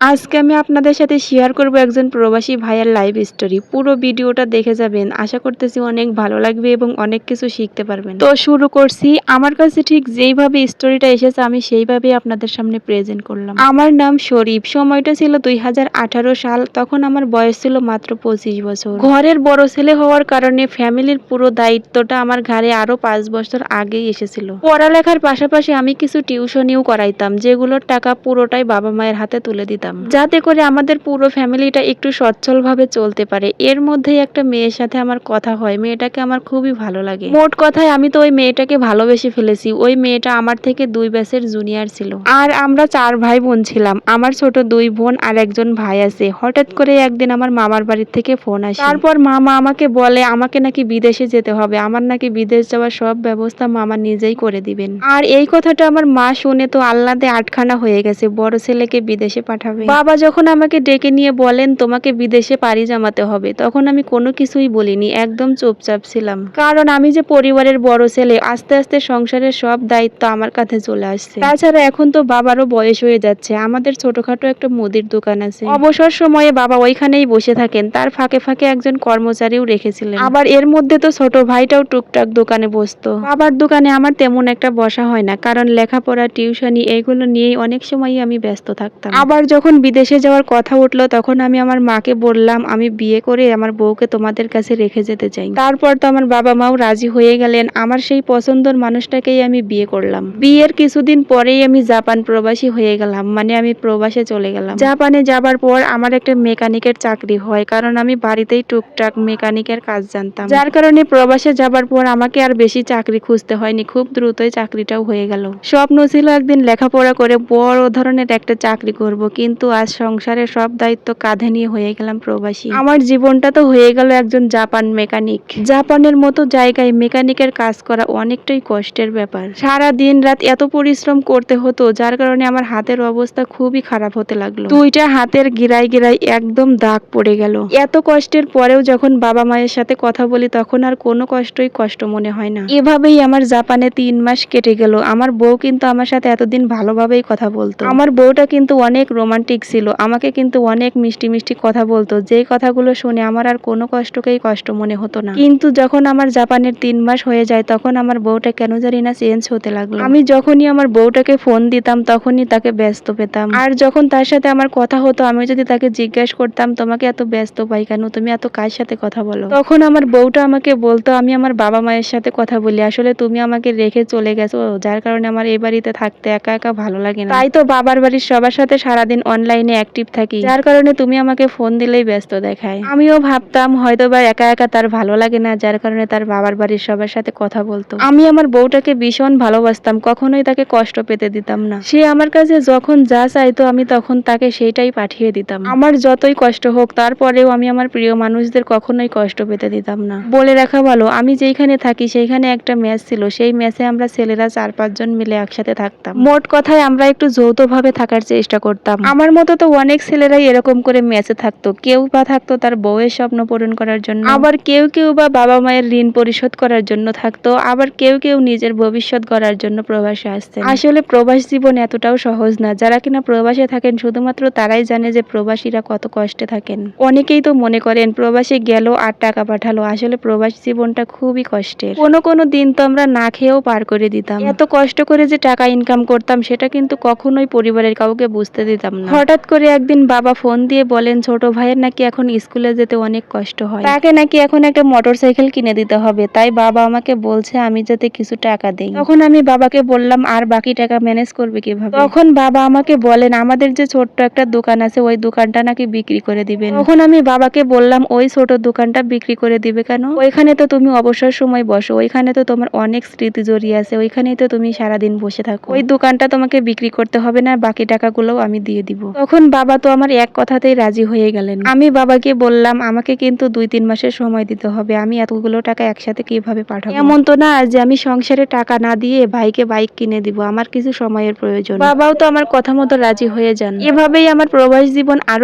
আজকে আমি আপনাদের সাথে শেয়ার করব একজন প্রবাসী ভাইয়ের লাইভ স্টোরি পুরো ভিডিওটা দেখে যাবেন। আশা করতেছি অনেক ভালো লাগবে এবং অনেক কিছু শিখতে পারবেন। তো শুরু করছি। আমার কাছে ঠিক যেইভাবে স্টোরিটা এসেছে, আমি সেইভাবে আপনাদের সামনে প্রেজেন্ট করলাম। আমার নাম শরীফ। সময়টা ছিল দুই হাজার আঠারো সাল। তখন আমার বয়স ছিল মাত্র পঁচিশ বছর। ঘরের বড় ছেলে হওয়ার কারণে ফ্যামিলির পুরো দায়িত্বটা আমার ঘাড়ে আরও পাঁচ বছর আগেই এসেছিল। পড়ালেখার পাশাপাশি আমি কিছু টিউশনিও করাইতাম, যেগুলোর টাকা পুরোটাই বাবা মায়ের হাতে তুলে দিতাম। যাতে করে আমাদের পুরো ফ্যামিলিটা একটু সচ্ছলভাবে চলতে পারে। এর মধ্যেই একটা মেয়ের সাথে আমার কথা হয়। মেয়েটাকে আমার খুবই ভালো লাগে। মোট কথায় আমি তো ওই মেয়েটাকে ভালোবেসে ফেলেছি। ওই মেয়েটা আমার থেকে দুই ব্যাচের জুনিয়র ছিল। আর আমরা চার ভাই বোন ছিলাম। আমার ছোট দুই বোন আর একজন ভাই আছে। হঠাৎ করে একদিন আমার মামার বাড়ির থেকে ফোন আসে। তারপর মামা আমাকে বলে, আমাকে নাকি বিদেশে যেতে হবে। আমার নাকি বিদেশ যাওয়ার সব ব্যবস্থা মামা নিজেই করে দিবেন। আর এই কথাটা আমার মা শুনে তো আল্লাদে আটখানা হয়ে গেছে। বড় ছেলেকে বিদেশে পাঠাবে বাবা যখন আমাকে ডেকে নিয়ে বলেন, তোমাকে বিদেশে পাড়ি জমাতে হবে, তখন আমি কোনো কিছুই বলিনি, একদম চুপচাপ ছিলাম। কারণ আমি যে পরিবারের বড় ছেলে, আস্তে আস্তে সংসারের সব দায়িত্ব আমার কাছে চলে আসছে। তাছাড়া এখন তো বাবারও বয়স হয়ে যাচ্ছে, আমাদের ছোটখাটো একটা মুদির দোকান আছে। অবসর সময়ে বাবা ওইখানেই বসে থাকেন, তার ফাঁকে ফাঁকে একজন কর্মচারীও রেখেছিলেন। আবার এর মধ্যে তো ছোট ভাইটাও টুকটাক দোকানে বসতো। বাবার দোকানে আমার তেমন একটা বসা হয় না, কারণ লেখাপড়া, টিউশনি এইগুলো নিয়েই অনেক সময়ই আমি ব্যস্ত থাকতাম। আবার যখন বিদেশে যাওয়ার কথা উঠল, তখন আমি আমার মাকে বললাম, আমি বিয়ে করে আমার বউকে তোমাদের কাছে রেখে যেতে চাই। তারপর তো আমার বাবা মাও রাজি হয়ে গেলেন। আমার সেই পছন্দের মানুষটাকেই আমি বিয়ে করলাম। বিয়ের কিছুদিন পরেই আমি জাপান প্রবাসী হয়ে গেলাম। মানে আমি প্রবাসে চলে গেলাম। জাপানে যাবার পর আমার একটা মেকানিকের চাকরি হয়, কারণ আমি বাড়িতেই টুকটাক মেকানিকের কাজ জানতাম। যার কারণে প্রবাসে যাবার পর আমাকে আর বেশি চাকরি খুঁজতে হয়নি। খুব দ্রুতই চাকরিটাও হয়ে গেল। স্বপ্ন ছিল একদিন লেখাপড়া করে বড় ধরনের একটা চাকরি করব, কিন্তু আজ সংসারের সব দায়িত্ব কাঁধে নিয়ে হয়ে গেলাম প্রবাসী। আমার জীবনটা তো হয়ে গেল একজন জাপান মেকানিক। জাপানের মতো জায়গায় মেকানিকের কাজ করা অনেকটাই কষ্টের ব্যাপার। সারা দিন রাত এত পরিশ্রম করতে হতো যার কারণে আমার হাতের অবস্থা খুবই খারাপ হতে লাগল। দুইটা হাতের গিরাই গিরাই একদম দাগ পড়ে গেল। এত কষ্টের পরেও যখন বাবা মায়ের সাথে কথা বলি তখন আর কোনো কষ্টই কষ্ট মনে হয় না। এভাবেই আমার জাপানে তিন মাস কেটে গেল। আমার বউ কিন্তু আমার সাথে এতদিন ভালোভাবেই কথা বলতো। আমার বউটা কিন্তু অনেক রোমান্টিক ছিল। আমাকে কিন্তু অনেক মিষ্টি মিষ্টি কথা বলতো। যেই কথাগুলো শুনে আমার আর কোনো কষ্টকেই কষ্ট মনে হতো না। কিন্তু যখন আমার জাপানের তিন মাস হয়ে যায়, তখন আমার বউটা কেন জানি না চেঞ্জ হতে লাগল। আমি যখনই আমার বউটাকে ফোন দিতাম, তখনই তাকে ব্যস্ত পেতাম। আর যখন তার সাথে আমার কথা হতো আমি যদি তাকে জিজ্ঞাসা করতাম, তোমাকে এত ব্যস্ত পাই কেন? তুমি এত কার সাথে কথা বলো? তখন আমার বউটা আমাকে বলতো, আমি আমার বাবা মায়ের সাথে কথা বলি। আসলে তুমি আমাকে রেখে চলে গেছো। যার কারণে আমার এই বাড়িতে থাকতে একা একা ভালো লাগে না। তাই তো বাবার বাড়ির সবার সাথে সারাদিন অনলাইনে অ্যাক্টিভ থাকি। যার কারণে তুমি আমাকে ফোন দিলেই ব্যস্ত দেখায়। আমিও ভাবতাম হয়তো বা একা একা তার ভালো লাগে না যার কারণে তার বাবার বাড়ির সবার সাথে কথা বলতো। আমি আমার বউটাকে ভীষণ ভালোবাসতাম কখনোই তাকে কষ্ট পেতে দিতাম না। সে আমার কাছে যখন যা চাইতো আমি তখন তাকে সেইটাই পাঠিয়ে দিতাম। আমার যতই কষ্ট হোক তারপরেও আমি আমার প্রিয় মানুষদের কখনোই কষ্ট পেতে দিতাম না। বলে রাখা ভালো আমি যেইখানে থাকি সেইখানে একটা ম্যাচ ছিল। সেই ম্যাচে আমরা ছেলেরা চার পাঁচজন মিলে একসাথে থাকতাম। মোট কথায় আমরা একটু যৌথভাবে থাকার চেষ্টা করতাম। আমার মতো তো অনেক ছেলেরাই এরকম করে ম্যাচে থাকতো। কেউ বা থাকতো তার বউয়ের স্বপ্ন পূরণ করার জন্য। আবার কেউ কেউ বা বাবা মায়ের ঋণ পরিশোধ করার জন্য থাকতো। আবার কেউ কেউ নিজের ভবিষ্যৎ গড়ার জন্য প্রবাসে আসতেন। আসলে প্রবাস জীবন এতটাও সহজ না। যারা কিনা প্রবাসে থাকেন, শুধুমাত্র তারাই জানে যে প্রবাসীরা কত কষ্টে থাকেন। অনেকেই তো মনে করেন, প্রবাসে গেল আর টাকা পাঠালো। আসলে প্রবাস জীবনটা খুবই কষ্টের। কোনো কোনো দিন তো আমরা না খেয়েও পার করে দিতাম। এত কষ্ট করে যে টাকা ইনকাম করতাম, সেটা কিন্তু কখনোই পরিবারের কাউকে বুঝতে দিতাম না। হঠাৎ করে একদিন বাবা ফোন দিয়ে বলেন ছোট ভাইয়ের নাকি এখন স্কুলে যেতে অনেক কষ্ট হয়। তাকে নাকি এখন একটা মোটর সাইকেল কিনে দিতে হবে। তাই বাবা আমাকে বলছে আমি যাতে কিছু টাকা দেই। তখন আমি বাবাকে বললাম আর বাকি টাকা ম্যানেজ করবে কীভাবে? তখন বাবা আমাকে বলেন আমাদের যে ছোট্ট একটা দোকান আছে ওই দোকানটা নাকি বিক্রি করে দিবেন। তখন আমি বাবাকে বললাম ওই ছোট দোকানটা বিক্রি করে দিবে কেন? ওইখানে তো তুমি অবসর সময় বসো ওইখানে তো তোমার অনেক স্মৃতি জড়িয়ে আছে ওইখানেই তো তুমি সারাদিন বসে থাকো। ওই দোকানটা তোমাকে বিক্রি করতে হবে না বাকি টাকাগুলোও আমি দিয়ে দিব। তখন বাবা তো আমার এক কথাতেই রাজি হয়ে গেলেন। আমি বাবাকে বললাম, আমাকে কিন্তু দুই তিন মাসের সময় দিতে হবে। আমি এতগুলো টাকা একসাথে কীভাবে পাঠাবো? এমন তো না যে আমি সংসারে টাকা না দিয়ে ভাইকে বাইক কিনে দিব। আমার কিছু সময়ের প্রয়োজন। বাবাও তো আমার কথা মতো রাজি হয়ে যান। এভাবেই আমার প্রবাস জীবন আরও